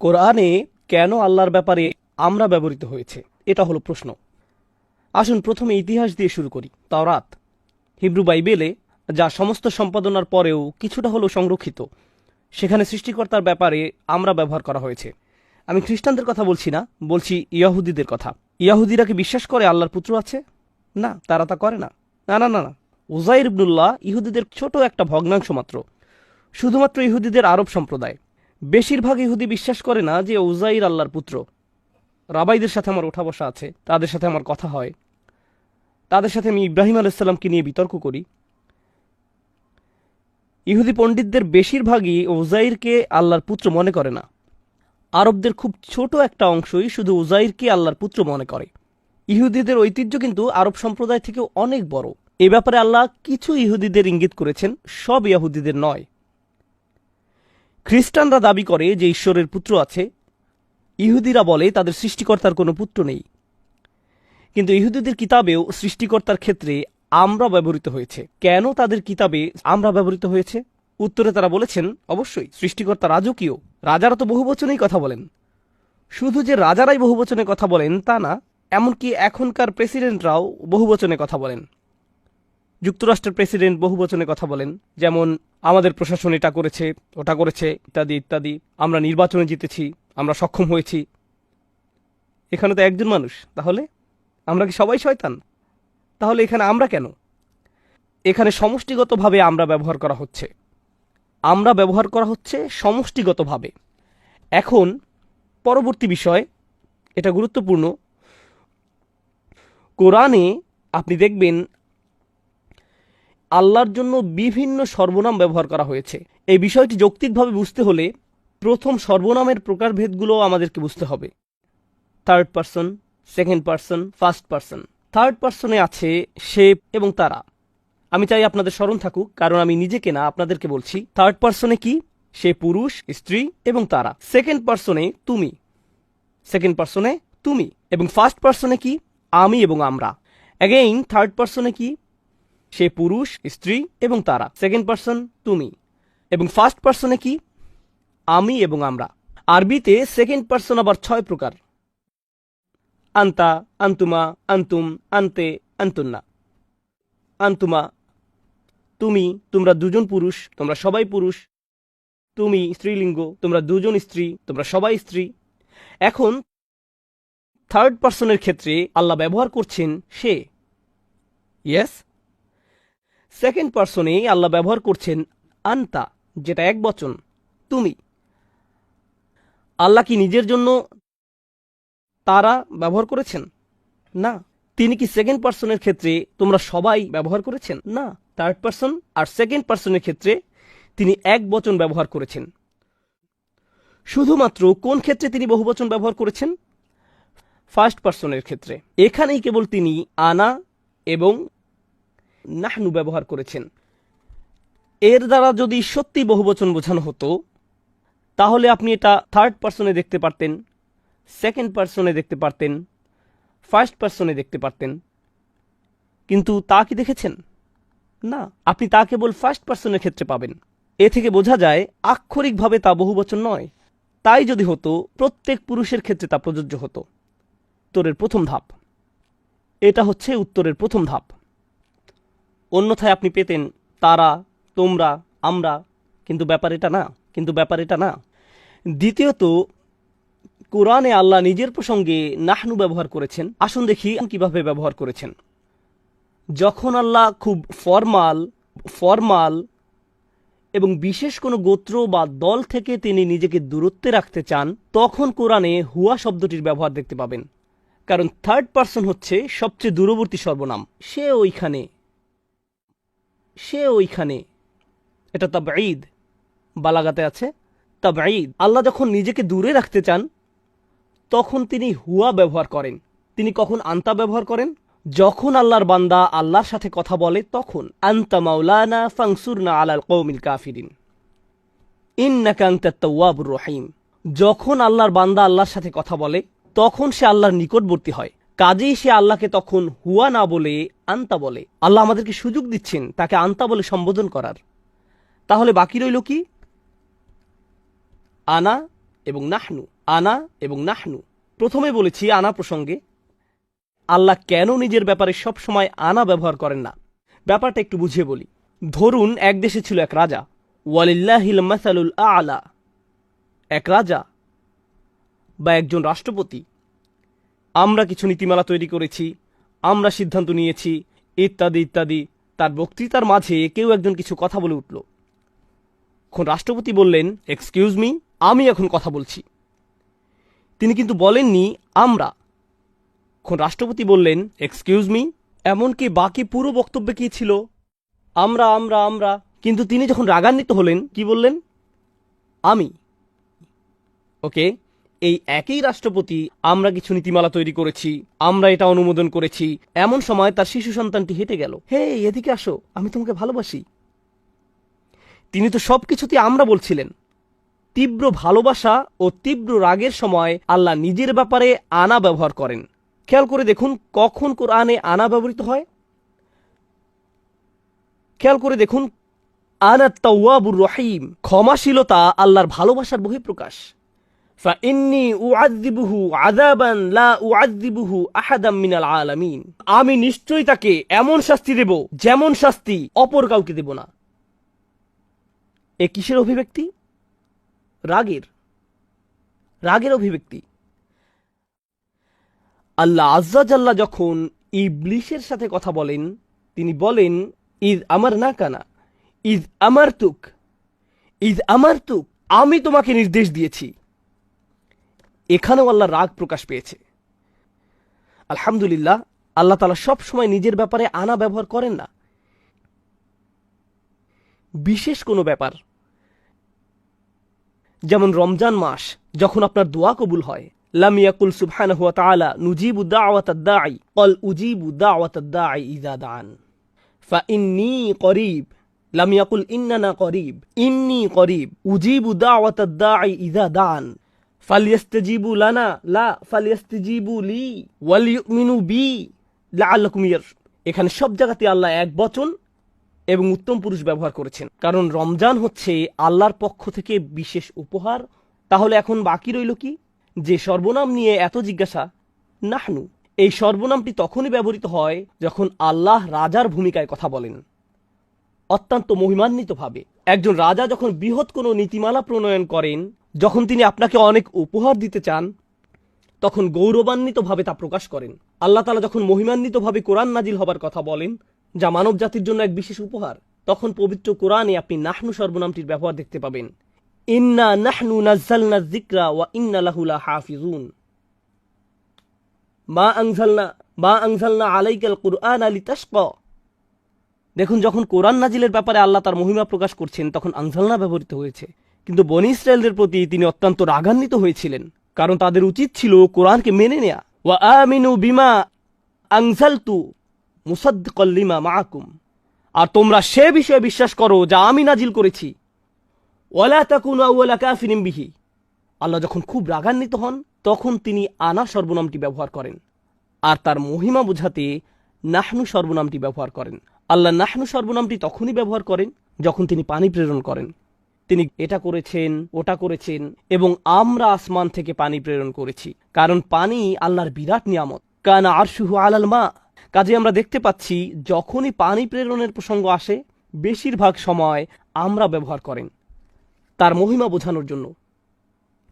কোরআনে কেন আল্লাহর ব্যাপারে আমরা ব্যবহৃত হয়েছে? এটা হলো প্রশ্ন। আসুন প্রথমে ইতিহাস দিয়ে শুরু করি। তাওরাত। হিব্রু বাইবেলে যা সমস্ত সম্পাদনার পরেও কিছুটা হলেও সংরক্ষিত, সেখানে সৃষ্টিকর্তার ব্যাপারে আমরা ব্যবহার করা হয়েছে। আমি খ্রিস্টানদের কথা বলছি না, বলছি ইয়াহুদিদের কথা। ইয়াহুদিরা কি বিশ্বাস করে আল্লাহর পুত্র আছে? না, তারা তা করে না। না না না না। উজাইর ইবনুল্লাহ ইহুদিদের ছোট একটা ভগ্নাংশ মাত্র। শুধুমাত্র ইহুদিদের আরব সম্প্রদায়। বেশিরভাগ ইহুদি বিশ্বাস করে না যে উজাইর আল্লাহর পুত্র। রাবাইদের সাথে আমার ওঠা বসা আছে, তাদের সাথে আমার কথা হয়। তাদের সাথে আমি ইব্রাহিম আলাইসাল্লামকে নিয়ে বিতর্ক করি। ইহুদি পণ্ডিতদের বেশিরভাগই উজাইরকে আল্লাহর পুত্র মনে করে না। আরবদের খুব ছোট একটা অংশই শুধু উজাইরকে আল্লাহর পুত্র মনে করে। ইহুদিদের ঐতিহ্য কিন্তু আরব সম্প্রদায় থেকে অনেক বড়। এ ব্যাপারে আল্লাহ কিছু ইহুদিদের ইঙ্গিত করেছেন, সব ইহুদিদের নয়। খ্রিস্টানরা দাবি করে যে ঈশ্বরের পুত্র আছে। ইহুদিরা বলে তাদের সৃষ্টিকর্তার কোনো পুত্র নেই। কিন্তু ইহুদিদের কিতাবেও সৃষ্টিকর্তার ক্ষেত্রে আমরা ব্যবহৃত হয়েছে। কেন তাদের কিতাবে আমরা ব্যবহৃত হয়েছে? উত্তরে তারা বলেছেন, অবশ্যই, সৃষ্টিকর্তা রাজকীয়, রাজারা তো বহু বহুবচনেই কথা বলেন। শুধু যে রাজারাই বহু বহুবচনে কথা বলেন তা না, এমনকি এখনকার প্রেসিডেন্টরাও বহু বহুবচনে কথা বলেন। যুক্তরাষ্ট্রের প্রেসিডেন্ট বহুবচনে কথা বলেন, যেমন, আমাদের প্রশাসন এটা করেছে, ওটা করেছে, ইত্যাদি ইত্যাদি, আমরা নির্বাচনে জিতেছি, আমরা সক্ষম হয়েছি। এখানে তো একজন মানুষ, তাহলে? আমরা কি সবাই শয়তান? তাহলে এখানে আমরা কেন? এখানে সমষ্টিগতভাবে আমরা ব্যবহার করা হচ্ছে। আমরা ব্যবহার করা হচ্ছে সমষ্টিগতভাবে। এখন, পরবর্তী বিষয়, এটা গুরুত্বপূর্ণ। কোরআনে আপনি দেখবেন আল্লাহর জন্য বিভিন্ন সর্বনাম ব্যবহার করা হয়েছে। এই বিষয়টি যৌক্তিকভাবে বুঝতে হলে প্রথম সর্বনামের প্রকারভেদগুলো আমাদেরকে বুঝতে হবে। Third person second person first person third পার্সনে আছে সে এবং তারা। আমি চাই আপনাদের স্মরণ থাকুক, কারণ আমি নিজেকে না, আপনাদেরকে বলছি। থার্ড পার্সনে কি? সে পুরুষ, স্ত্রী এবং তারা। সেকেন্ড পার্সনে তুমি। সেকেন্ড পার্সনে তুমি। এবং ফার্স্ট পার্সনে কি? আমি এবং আমরা। অ্যাগেইন থার্ড পার্সনে কি? সে পুরুষ, স্ত্রী এবং তারা। সেকেন্ড পার্সন তুমি। এবং ফার্স্ট পার্সনে কি? আমি এবং আমরা। আরবিতে সেকেন্ড পার্সন আবার ছয় প্রকার। আন্তা, আন্তুমা, আন্তুম, আন্তে, আন্তুন্না। আন্তুমা, তুমি, তোমরা দুজন পুরুষ, তোমরা সবাই পুরুষ। তুমি, স্ত্রীলিঙ্গ, তোমরা দুজন স্ত্রী, তোমরা সবাই স্ত্রী। এখন থার্ড পার্সনের ক্ষেত্রে আল্লাহ ব্যবহার করছেন সে। ইয়েস সেকেন্ড পার্সনে আল্লাহ ব্যবহার করছেন আন্তা, যেটা এক বচন, তুমি। আল্লাহ কি নিজের জন্য তারা ব্যবহার করেছেন? না। তিনি কি সেকেন্ড পার্সনের ক্ষেত্রে তোমরা সবাই ব্যবহার করেছেন? না। থার্ড পার্সন আর সেকেন্ড পার্সনের ক্ষেত্রে তিনি এক বচন ব্যবহার করেছেন। শুধুমাত্র কোন ক্ষেত্রে তিনি বহুবচন ব্যবহার করেছেন? ফার্স্ট পার্সনের ক্ষেত্রে। এখানেই কেবল তিনি আনা এবং নাহনু ব্যবহার করেছেন। এর দ্বারা যদি সত্যি বহুবচন বোঝানো হতো, তাহলে আপনি এটা থার্ড পার্সনে দেখতে পারতেন সেকেন্ড পার্সনে দেখতে পারতেন ফার্স্ট পার্সনে দেখতে পারতেন। কিন্তু তা কি দেখেছেন? না, আপনি তা কেবল ফার্স্ট পার্সনের ক্ষেত্রে পাবেন। এ থেকে বোঝা যায়, আক্ষরিকভাবে তা বহুবচন নয়। তাই যদি হতো, প্রত্যেক পুরুষের ক্ষেত্রে তা প্রযোজ্য হতো। উত্তরের প্রথম ধাপ। এটা হচ্ছে উত্তরের প্রথম ধাপ। অন্যথায় আপনি পেতেন তারা, তোমরা, আমরা। কিন্তু ব্যাপার এটা না, কিন্তু ব্যাপার এটা না। দ্বিতীয়ত, কোরআনে আল্লাহ নিজের প্রসঙ্গে নাহনু ব্যবহার করেছেন। আসুন দেখি কীভাবে ব্যবহার করেছেন। যখন আল্লাহ খুব ফরমাল ফরমাল এবং বিশেষ কোনো গোত্র বা দল থেকে তিনি নিজেকে দূরত্বে রাখতে চান, তখন কোরআনে হুয়া শব্দটির ব্যবহার দেখতে পাবেন। কারণ থার্ড পার্সন হচ্ছে সবচেয়ে দূরবর্তী সর্বনাম। সে ওইখানে সে ওইখানে, এটা তাবঈদ, বালাগাতে আছে, তাবঈদ। আল্লাহ যখন নিজেকে দূরে রাখতে চান, তখন তিনি হুয়া ব্যবহার করেন। তিনি কখন আন্তা ব্যবহার করেন? যখন আল্লাহর বান্দা আল্লাহর সাথে কথা বলে, তখন, আন্তা মাওলানা ফাংসুরনা আলাল কৌমিল কাফিরিন। ইন্নাকা আনতাত তাওয়াবুর রহিম। যখন আল্লাহর বান্দা আল্লাহর সাথে কথা বলে, তখন সে আল্লাহর নিকটবর্তী হয়। কাজেই সে আল্লাহকে তখন হুয়া না বলে আন্তা বলে। আল্লাহ আমাদেরকে সুযোগ দিচ্ছেন তাকে আন্তা বলে সম্বোধন করার। তাহলে বাকি রইল কি? আনা এবং নাহনু। আনা এবং নাহনু। প্রথমে বলেছি আনা প্রসঙ্গে। আল্লাহ কেন নিজের ব্যাপারে সব সময় আনা ব্যবহার করেন না? ব্যাপারটা একটু বুঝিয়ে বলি। ধরুন, এক দেশে ছিল এক রাজা। ওয়ালিল্লাহিল মাসালুল আলা। এক রাজা বা একজন রাষ্ট্রপতি। আমরা কিছু নীতিমালা তৈরি করেছি, আমরা সিদ্ধান্ত নিয়েছি, ইত্যাদি ইত্যাদি। তার বক্তৃতার মাঝে কেউ একজন কিছু কথা বলে উঠল। এখন রাষ্ট্রপতি বললেন এক্সকিউজ মি আমি এখন কথা বলছি। তিনি কিন্তু বলেননি, আমরা। এখন রাষ্ট্রপতি বললেন এক্সকিউজ মি এমনকি বাকি পুরো বক্তব্যে কি ছিল? আমরা আমরা আমরা। কিন্তু তিনি যখন রাগান্বিত হলেন, কি বললেন? আমি। ওকে এই একই রাষ্ট্রপতি, আমরা কিছু নীতিমালা তৈরি করেছি, আমরা এটা অনুমোদন করেছি। এমন সময় তার শিশু সন্তানটি হেঁটে গেল। হে, এদিকে আসো, আমি তোমাকে ভালোবাসি। তিনি তো সবকিছুতে আমরা বলছিলেন। তীব্র ভালোবাসা ও তীব্র রাগের সময় আল্লাহ নিজের ব্যাপারে আনা ব্যবহার করেন। খেয়াল করে দেখুন, কখন কোরআনে আনা ব্যবহৃত হয়। খেয়াল করে দেখুন, আনা তাওয়াবুর রহিম, ক্ষমাশীলতা আল্লাহর ভালোবাসার বহিঃপ্রকাশ। ফাইন্নি আহাদাম মিনাল আমি নিশ্চয়ই তাকে এমন শাস্তি দেব, যেমন শাস্তি অপর কাউকে দেব না। এ কিসের অভিব্যক্তি? রাগের। রাগের অভিব্যক্তি। আল্লাহ আজ্জাজাল্লাহ যখন ইবলিশের সাথে কথা বলেন, তিনি বলেন, ইদ আমার না কানা ইদ আমার তুক ইদ আমার তুক আমি তোমাকে নির্দেশ দিয়েছি। এখানেও আল্লাহ রাগ প্রকাশ পেয়েছে। আলহামদুলিল্লাহ, আল্লাহ তালা সব সময় নিজের ব্যাপারে আনা ব্যবহার করেন না। বিশেষ কোনো ব্যাপার, যেমন রমজান মাস, যখন আপনার দোয়া কবুল হয়, লাম ইয়াকুল সুবহানাহু ওয়া তাআলা নুজিবু দাওয়াতাদ দাঈ ক্বাল উজিবু দাওয়াতাদ দাঈ দাআন। ফাইন্নী করিব, লাম ইন্নানা করিব, ইন্নী করিব, উজিবু দাওয়াতাদ দাঈ ইযা দাআন। লানা লা লি ওয়ালিউমিনু বি এখানে সব জায়গাতে আল্লাহ এক বচন এবং উত্তম পুরুষ ব্যবহার করেছেন। কারণ রমজান হচ্ছে আল্লাহর পক্ষ থেকে বিশেষ উপহার। তাহলে এখন বাকি রইল কি? যে সর্বনাম নিয়ে এত জিজ্ঞাসা, নাহনু। এই সর্বনামটি তখনই ব্যবহৃত হয় যখন আল্লাহ রাজার ভূমিকায় কথা বলেন। অত্যন্ত মহিমান্বিতভাবে। একজন রাজা যখন বৃহৎ কোনো নীতিমালা প্রণয়ন করেন যখন তিনি আপনাকে অনেক উপহার দিতে চান, তখন গৌরবান্বিতভাবে তা প্রকাশ করেন। আল্লাহ তালা যখন মহিমান্বিতভাবে কোরআন নাজিল হবার কথা বলেন, যা মানব জাতির জন্য এক বিশেষ উপহার, তখন পবিত্র কোরআনে আপনি নাহনু সর্বনামটির ব্যবহার দেখতে পাবেন। ইন্না নাহনু নাজ্জালনা যিকরা ওয়া ইন্না লাহু লাহাফিজুন মা আনজালনা মা আনজালনা আলাইকাল কুরআন লিতাশকা। দেখুন, যখন কোরআন নাজিলের ব্যাপারে আল্লাহ তার মহিমা প্রকাশ করছেন, তখন আংজালনা ব্যবহৃত হয়েছে। কিন্তু বনি ইসরায়েলদের প্রতি তিনি অত্যন্ত রাগান্বিত হয়েছিলেন, কারণ তাদের উচিত ছিল কোরআনকে মেনে নেয়া। ওয়া আমিনু বিমা আংজালতু মুসাদ্দিকাল্লিমা মাআকুম। আর তোমরা সে বিষয়ে বিশ্বাস করো যা আমি নাজিল করেছি। ওয়ালা তাকুনু আউয়ালা কাফিরিন বিহি। আল্লাহ যখন খুব রাগান্বিত হন, তখন তিনি আনা সর্বনামটি ব্যবহার করেন। আর তার মহিমা বোঝাতে নাহনু সর্বনামটি ব্যবহার করেন। আল্লাহ নাহনু সর্বনামটি তখনই ব্যবহার করেন যখন তিনি পানি প্রেরণ করেন। তিনি এটা করেছেন, ওটা করেছেন এবং আমরা আসমান থেকে পানি প্রেরণ করেছি। কারণ পানি আল্লাহর বিরাট নিয়ামত। কানা আরশুহু আলাল মা। কাজে আমরা দেখতে পাচ্ছি, যখনই পানি প্রেরণের প্রসঙ্গ আসে, বেশিরভাগ সময় আমরা ব্যবহার করেন। তার মহিমা বোঝানোর জন্য।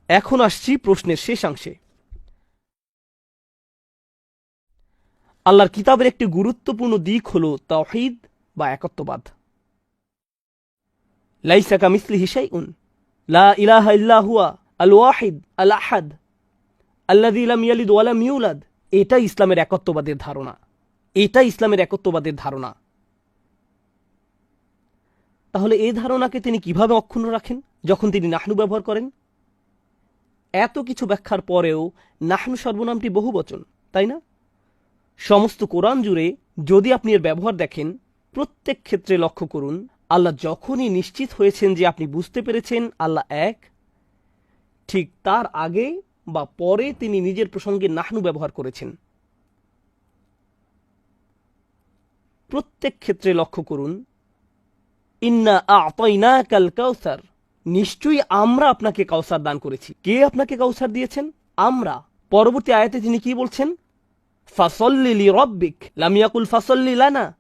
এখন আসছি প্রশ্নের শেষাংশে আল্লাহর কিতাবের একটি গুরুত্বপূর্ণ দিক হল তাওহীদ বা একত্ববাদ। লাইসা কামিসলিহি শাইউন। লা ইলাহা ইল্লা আল ওয়াহিদ আল আহাদ আল্লাযী লাম ইয়ালিদ ওয়া লাম ইউলাদ। এটা ইসলামের একত্ববাদের ধারণা। এটা ইসলামের একত্ববাদের ধারণা। তাহলে এই ধারণাকে তিনি কীভাবে অক্ষুণ্ণ রাখেন যখন তিনি নাহনু ব্যবহার করেন? এত কিছু ব্যাখ্যার পরেও নাহনু সর্বনামটি বহু বচন তাই না? সমস্ত কোরআন জুড়ে যদি আপনি এর ব্যবহার দেখেন, প্রত্যেক ক্ষেত্রে লক্ষ্য করুন আল্লাহ যখনই নিশ্চিত হয়েছেন যে আপনি বুঝতে পেরেছেন, আল্লাহ এক। ঠিক তার আগে বা পরে তিনি নিজের প্রসঙ্গে নাহনু ব্যবহার করেছেন। প্রত্যেক ক্ষেত্রে লক্ষ্য করুন, ইন্না আতাইনা কাল কাউসার। নিশ্চয়ই আমরা আপনাকে কাউসার দান করেছি। কে আপনাকে কাউসার দিয়েছেন? আমরা। পরবর্তী আয়াতে তিনি কি বলছেন? ফাসল্লি রব্বিক লামিয়াকুল ফাসল্লি লানা।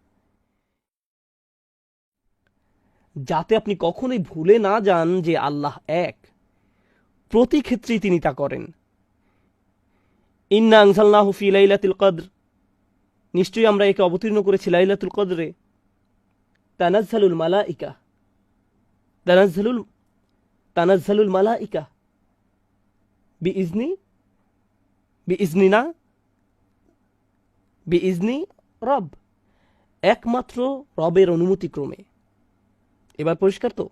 যাতে আপনি কখনোই ভুলে না যান যে আল্লাহ এক। প্রতি ক্ষেত্রেই তিনি তা করেন। ইন্না আনসালনাহু ফি লাইলাতুল কদর। নিশ্চয়ই আমরা একে অবতীর্ণ করেছি লাইলাতুল কদরে। তানাজ্জালুল মালাইকা। তানাজ্জালুল তানাজ্জালুল মালাইকা। বি ইজনি না বি ইজনি রব। একমাত্র রবের অনুমতিক্রমে। এবার পরিষ্কার তো